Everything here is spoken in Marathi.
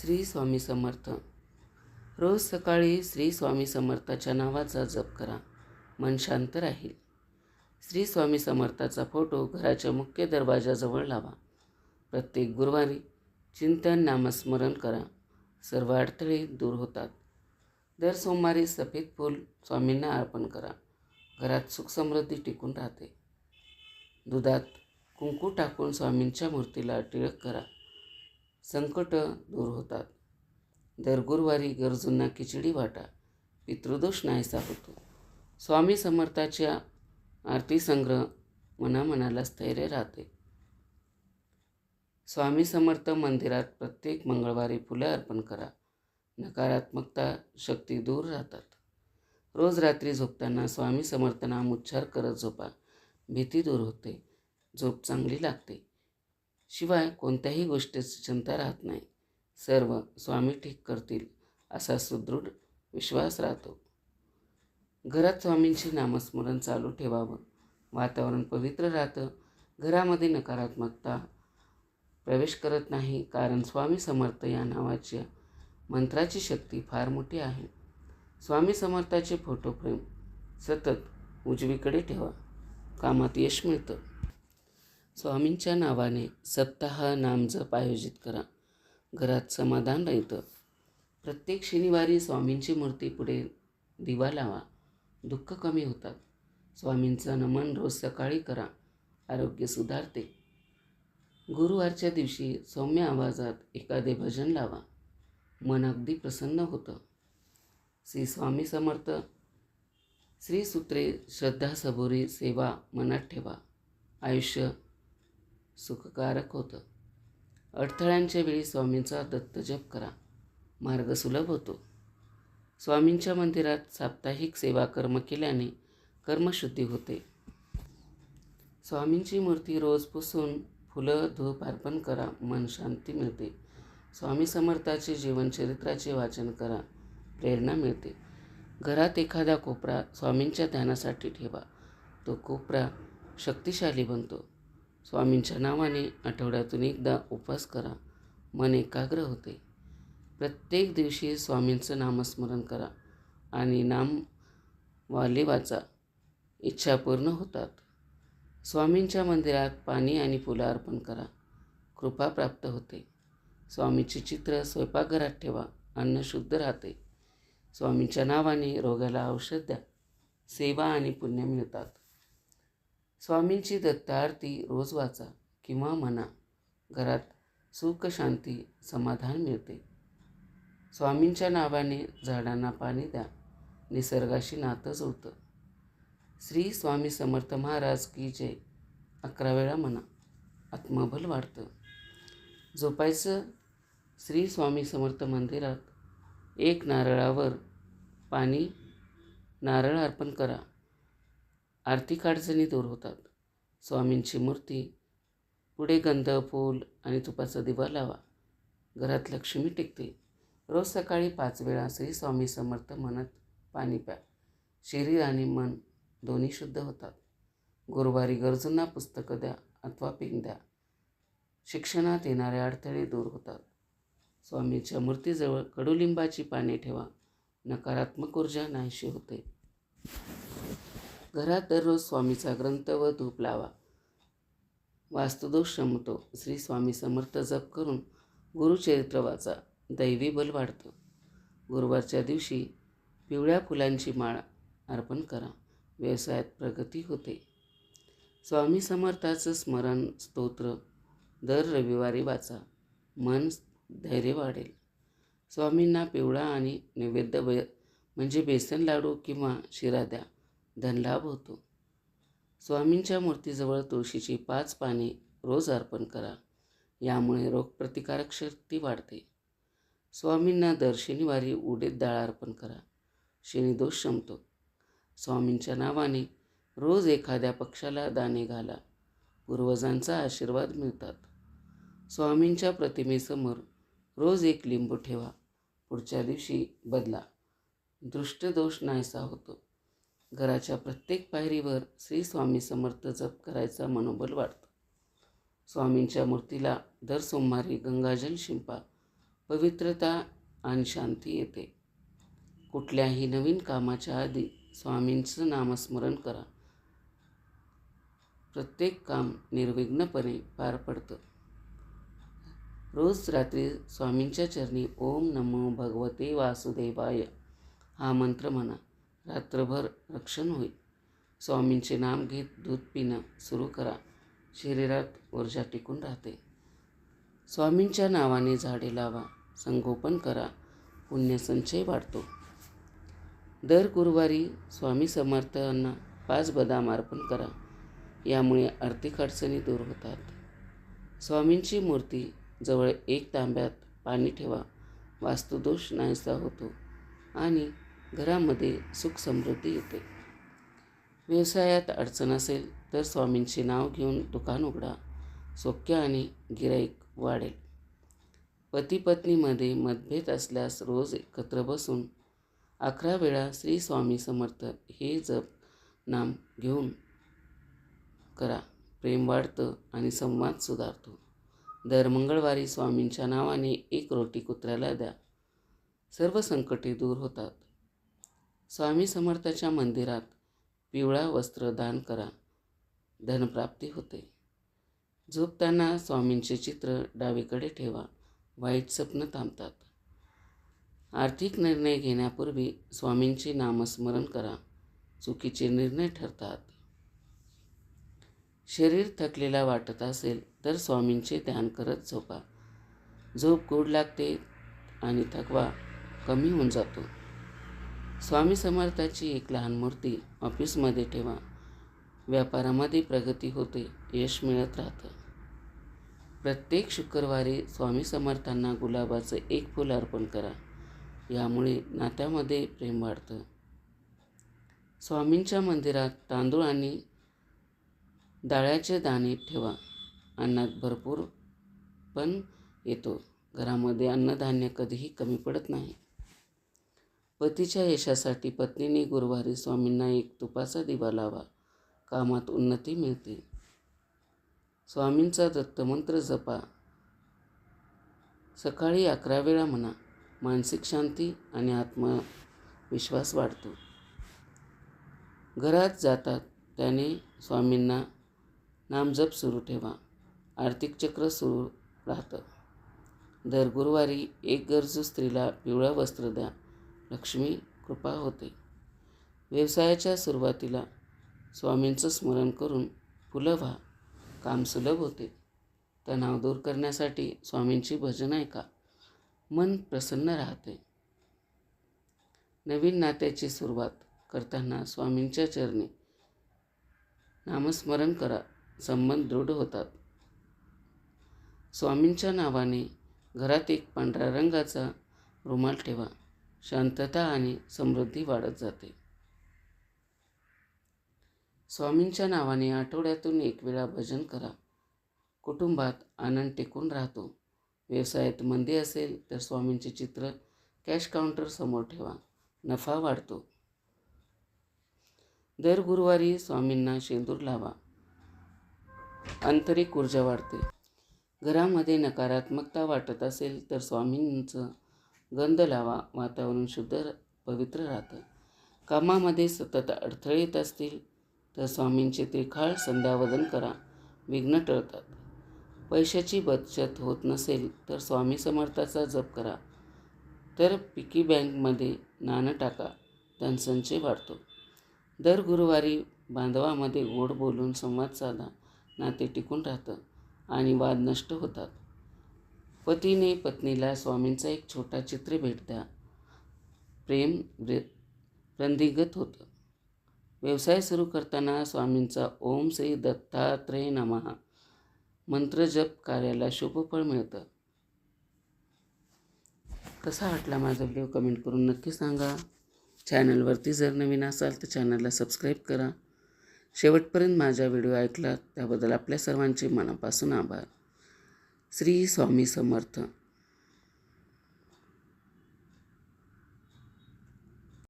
श्री स्वामी समर्थ. रोज सकाळी श्री स्वामी समर्थाच्या नावाचा जप करा. मन शांत राहील. श्री स्वामी समर्थाचा फोटो घराच्या मुख्य दरवाजाजवळ लावा. प्रत्येक गुरुवारी चिंतन नामस्मरण करा. सर्व अडथळे दूर होतात. दर सोमवारी सफेद फूल स्वामींना अर्पण करा. घरात सुखसमृद्धी टिकून राहते. दुधात कुंकू टाकून स्वामींच्या मूर्तीला टिळक करा. संकट दूर होतात. दर गुरुवारी गरजूंना खिचडी वाटा पितृदोष नाहीसा होतो स्वामी समर्थाच्या आरती संग्रह मनामनाला स्थैर्य राहते. स्वामी समर्थ मंदिरात प्रत्येक मंगळवारी फुले अर्पण करा. नकारात्मकता शक्ती दूर राहतात. रोज रात्री झोपताना स्वामी समर्थनाम उच्चार करत झोपा. भीती दूर होते. झोप चांगली लागते. शिवाय कोणत्याही गोष्टीची चिंता राहत नाही. सर्व स्वामी ठीक करतील असा सुदृढ विश्वास राहतो. घरात स्वामींची नामस्मरण चालू ठेवावं. वातावरण पवित्र राहतं. घरामध्ये नकारात्मकता प्रवेश करत नाही कारण स्वामी समर्थ या नावाच्या मंत्राची शक्ती फार मोठी आहे. स्वामी समर्थाचे फोटो फ्रेम सतत उजवीकडे ठेवा. कामात यश मिळतं. स्वामींच्या नावाने सप्ताह नामजप आयोजित करा. घरात समाधान राहतं. प्रत्येक शनिवारी स्वामींची मूर्ती पुढे दिवा लावा. दुःख कमी होतात. स्वामींचं नमन रोज सकाळी करा. आरोग्य सुधारते. गुरुवारच्या दिवशी सौम्य आवाजात एखादे भजन लावा. मन अगदी प्रसन्न होतं. श्री स्वामी समर्थ. श्री सूत्रे श्रद्धा सबोरी सेवा मनात ठेवा. आयुष्य सुखकारक होतं. अडथळ्यांच्या वेळी स्वामींचा दत्तजप करा. मार्ग सुलभ होतो. स्वामींच्या मंदिरात साप्ताहिक सेवा कर्म केल्याने कर्मशुद्धी होते. स्वामींची मूर्ती रोज पुसून फुलं धूप अर्पण करा मन शांती मिळते. स्वामी समर्थाचे जीवनचरित्राचे वाचन करा प्रेरणा मिळते. घरात एखादा कोपरा स्वामींच्या ध्यानासाठी ठेवा. तो कोपरा शक्तिशाली बनतो. स्वामींच्या नावाने आठवड्यातून एकदा उपवास करा. मन एकाग्र होते. प्रत्येक दिवशी स्वामींचं नामस्मरण करा आणि नाम वाले वाचा. इच्छा पूर्ण होतात. स्वामींच्या मंदिरात पाणी आणि फुलं अर्पण करा. कृपा प्राप्त होते. स्वामीचे चित्र स्वयंपाकघरात ठेवा. अन्न शुद्ध राहते. स्वामींच्या नावाने रोगाला औषध द्या. सेवा आणि पुण्य मिळतात. स्वामींची दत्त आरती रोज वाचा किंवा म्हणा. घरात सुख शांती समाधान मिळते. स्वामींच्या नावाने झाडांना पाणी द्या. निसर्गाशी नातं जुळतं. श्री स्वामी समर्थ महाराज की जय. अकरा वेळा म्हणा. आत्मबल वाढतं. झोपायचं श्री स्वामी समर्थ मंदिरात एक नारळावर पाणी नारळ अर्पण करा. आर्थिक अडचणी दूर होतात. स्वामींची मूर्ती पुढे गंध फूल आणि तुपाचा दिवा लावा. घरात लक्ष्मी टिकते. रोज सकाळी पाच वेळा श्री स्वामी समर्थ म्हणत पाणी प्या. शरीर आणि मन दोन्ही शुद्ध होतात. गुरुवारी गरजूंना पुस्तकं द्या अथवा पिंग द्या. शिक्षणात येणारे अडथळे दूर होतात. स्वामीच्या मूर्तीजवळ कडुलिंबाची पाने ठेवा. नकारात्मक ऊर्जा नाहीशी होते. घरात दररोज स्वामीचा ग्रंथ व धूप लावा. वास्तुदोष शमतो. श्री स्वामी समर्थ जप करून गुरुचरित्र वाचा. दैवी बल वाढतं. गुरुवारच्या दिवशी पिवळ्या फुलांची माळ अर्पण करा. व्यवसायात प्रगती होते. स्वामी समर्थाचं स्मरण स्तोत्र दर रविवारी वाचा. मन धैर्य वाढेल. स्वामींना पिवळा आणि नैवेद्य ब म्हणजे बेसन लाडू किंवा शिरा द्या. धनलाभ होतो. स्वामींच्या मूर्तीजवळ तुळशीची पाच पाने रोज अर्पण करा. यामुळे रोगप्रतिकारक शक्ती वाढते. स्वामींना दर शनिवारी उडीद डाळ अर्पण करा. शनिदोष शमतो. स्वामींच्या नावाने रोज एखाद्या पक्षाला दाणे घाला. पूर्वजांचा आशीर्वाद मिळतात. स्वामींच्या प्रतिमेसमोर रोज एक लिंबू ठेवा. पुढच्या दिवशी बदला. दृष्टदोष नाहीसा होतो. घराच्या प्रत्येक पायरीवर श्री स्वामी समर्थ जप करायचा मनोबल वाढतं. स्वामींच्या मूर्तीला दर सोमवारी गंगाजल शिंपा पवित्रता आणि शांती येते. कुठल्याही नवीन कामाच्या आधी स्वामींचं नामस्मरण करा. प्रत्येक काम निर्विघ्नपणे पार पडतं. रोज रात्री स्वामींच्या चरणी ओम नमो भगवते वासुदेवाय हा मंत्र म्हणा. रात्रभर रक्षण होईल. स्वामींचे नाम घेत दूध पिणं सुरू करा. शरीरात ऊर्जा टिकून राहते. स्वामींच्या नावाने झाडे लावा संगोपन करा पुण्यसंचय वाढतो. दर गुरुवारी स्वामी समर्थांना पाच बदाम अर्पण करा. यामुळे आर्थिक अडचणी दूर होतात. स्वामींची मूर्ती जवळ एक तांब्यात पाणी ठेवा. वास्तुदोष नाहीसा होतो. आणि घरामध्ये सुख समृद्धी येते. व्यवसायात अडचण असेल तर स्वामींचे नाव घेऊन दुकान उघडा. सौख्य आणि गिराईक वाढेल. पती पत्नीमध्ये मतभेद असल्यास रोज एकत्र बसून अकरा वेळा श्री स्वामी समर्थ हे जप नाम घेऊन करा. प्रेम वाढतं आणि संवाद सुधारतो. दर मंगळवारी स्वामींच्या नावाने एक रोटी कुत्र्याला द्या. सर्व संकटे दूर होतात. स्वामी समर्थाच्या मंदिरात पिवळा वस्त्र दान करा. धनप्राप्ती होते. झोपताना स्वामींचे चित्र डावीकडे ठेवा. वाईट स्वप्न थांबतात. आर्थिक निर्णय घेण्यापूर्वी स्वामींचे नामस्मरण करा. चुकीचे निर्णय ठरतात. शरीर थकलेला वाटत असेल तर स्वामींचे ध्यान करत झोपा. झोप गोड लागते आणि थकवा कमी होऊन जातो. स्वामी समर्थाची एक लहान मूर्ती ऑफिसमध्ये ठेवा. व्यापारामध्ये प्रगती होते यश मिळत राहतं. प्रत्येक शुक्रवारी स्वामी समर्थांना गुलाबाचं एक फुल अर्पण करा. यामुळे नात्यामध्ये प्रेम वाढतं. स्वामींच्या मंदिरात तांदूळ आणि डाळ्याचे दाणे ठेवा. अन्नात भरपूर पण येतो. घरामध्ये अन्नधान्य कधीही कमी पडत नाही. पतीच्या यशासाठी पत्नीने गुरुवारी स्वामींना एक तुपाचा दिवा लावा. कामात उन्नती मिळते. स्वामींचा दत्तमंत्र जपा. सकाळी अकरा वेळा म्हणा. मानसिक शांती आणि आत्मविश्वास वाढतो. घरात जातात. त्याने स्वामींना नामजप सुरू ठेवा. आर्थिक चक्र सुरू राहतं. दर गुरुवारी एक गरजू स्त्रीला पिवळं वस्त्र द्या. लक्ष्मी कृपा होते. व्यवसायाच्या सुरुवातीला स्वामींचं स्मरण करून फुलं व्हा काम सुलभ होते. तणाव दूर करण्यासाठी स्वामींची भजन ऐका मन प्रसन्न राहते. नवीन नात्याची सुरुवात करताना स्वामींच्या चरणी नामस्मरण करा संबंध दृढ होतात. स्वामींच्या नावाने घरात एक पांढऱ्या रंगाचा रुमाल ठेवा. शांतता आणि समृद्धी वाढत जाते. स्वामींच्या नावाने आठवड्यातून एक वेळा भजन करा. कुटुंबात आनंद टिकून राहतो. व्यवसायात मंदी असेल तर स्वामींचे चित्र कॅश काउंटर समोर ठेवा. नफा वाढतो. दर गुरुवारी स्वामींना शेंदूर लावा. आंतरिक ऊर्जा वाढते. घरामध्ये नकारात्मकता वाटत असेल तर स्वामींचं गंध लावा वातावरण शुद्ध पवित्र राहतं. कामामध्ये सतत अडथळे येत असतील तर स्वामींचे त्रिखाळ संध्यावदन करा. विघ्न टळतात. पैशाची बचत होत नसेल तर स्वामी समर्थाचा जप करा. तर पिकी बँकमध्ये नाणं टाका. धनसंचय वाढतो. दर गुरुवारी बांधवामध्ये गोड बोलून संवाद साधा. नाते टिकून राहतं आणि वाद नष्ट होतात. पतीने पत्नीला स्वामींचा एक छोटा चित्र भेट द्या प्रेम रंधिगत होतं. व्यवसाय सुरू करताना स्वामींचा ओम श्री दत्तात्रय नमः. मंत्र जप कार्याला शुभफळ मिळतं. कसा वाटला माझा व्हिडिओ कमेंट करून नक्की सांगा. चॅनलवरती जर नवीन असाल तर चॅनलला सबस्क्राईब करा. शेवटपर्यंत माझा व्हिडिओ ऐकला त्याबद्दल आपल्या सर्वांचे मनापासून आभार. श्री स्वामी समर्थ.